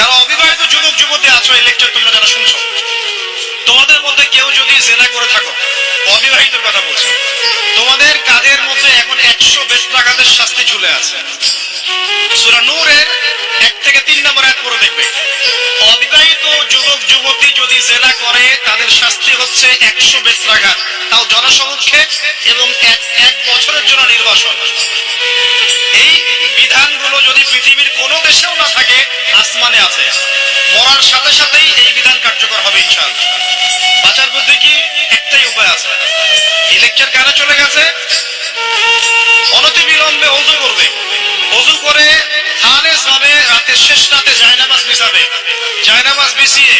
যারা অবিবাহিত যুবক, যুবতী আছো এই লেকচার তোমরা যারা শুনছো, তোমাদের মধ্যে কেউ যদি জেনা করে থাকো অবিবাহিত কথা বলছি, তোমাদের কাদের মধ্যে এখন একশো বেশরাঘাতের শাস্তি ঝুলে আছে। সূরা নূরের এক থেকে তিন নম্বর এক করে দেখবে। অবিবাহিত যুবক, যুবতী যদি জেনা করে, তাদের শাস্তি হচ্ছে একশো বেশরাঘাত তাও জনসমক্ষে এবং এক এক বছরের জন্য নির্বাসন। এই বিধানগুলো যদি পৃথিবীর কোনো দেশেও না থাকে আসমানে আছে। মরার সাথে সাথেই এই বিধান কার্যকর হবে ইনশাআল্লাহ। বাঁচার বুদ্ধি কি? একটাই উপায় আছে। এই লেকচার কেন চলে গেছে? অনতি বিলম্বে অজু করবে। অজু করে খালেস ভাবে রাতের শেষ রাতে জায়নামাজ বিছাবে। জায়নামাজ বিছিয়ে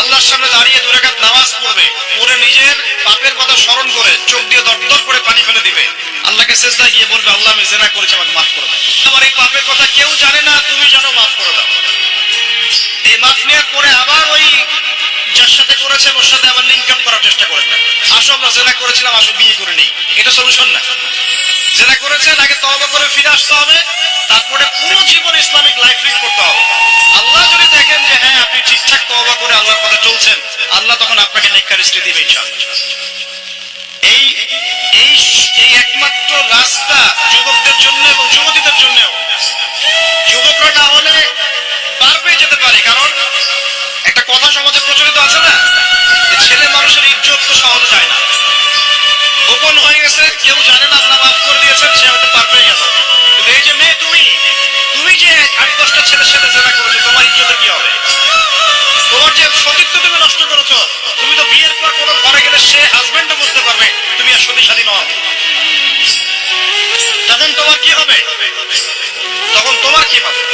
আল্লাহর সামনে দাঁড়িয়ে দু রাকাত নামাজ পড়বে। পড়ে নিজের পাপের কথা স্মরণ করে চোখ দিয়ে দরদর করে পানি ফেলে দিবে। আল্লাহকে সেজদা গিয়ে বলবে, আল্লাহ আমি জেনা করেছি, আমাকে মাফ করবে আমার এই পাপের কথা কেউ জানে না, তুমি জানো, মাফ করে নেওয়ার পরে আবার ওই যার সাথে করেছেন, ওর সাথে আবার লিঙ্ক আপ করার চেষ্টা করেন না। আসো, আমরা জেনা করেছিলাম, আসো, বিয়ে করে নেই। এটা সলিউশন না। যেটা করেছেন, আগে তওবা করে ফিরে আসতে হবে, তারপরে পুরো জীবন ইসলামিক লাইফ লিড করতে হবে। আল্লাহ যদি দেখেন যে হ্যাঁ আপনি ঠিকঠাক তওবা করে আল্লাহর পথে চলছেন, আল্লাহ তখন আপনাকে নেককার স্ত্রী দিবে ইনশাআল্লাহ। এই এই একমাত্র রাস্তা কথা সমাজে প্রচলিত আছে না? ছেলে মানুষের ইজ্জত তো সহজে যায় না। গোপন হয়ে গেছে, কেউ জানে না, আল্লাহ মাফ করে দিয়েছেন, সে হয়তো পার পেয়ে গেল। কিন্তু এই যে মেয়ে তুমি তুমি যে আট দশটা ছেলের সাথে জেনা করেছ, তোমার ইজ্জতের কি হবে? তোমার যে সতীত্ব তুমি নষ্ট করেছ, তুমি তো বিয়ের পর কোনো ঘরে গেলে সে হাজবেন্ডও বুঝতে পারবে, তুমি আর সতী সাথী নও। তখন তোমার কি হবে? তখন তোমার কি হবে?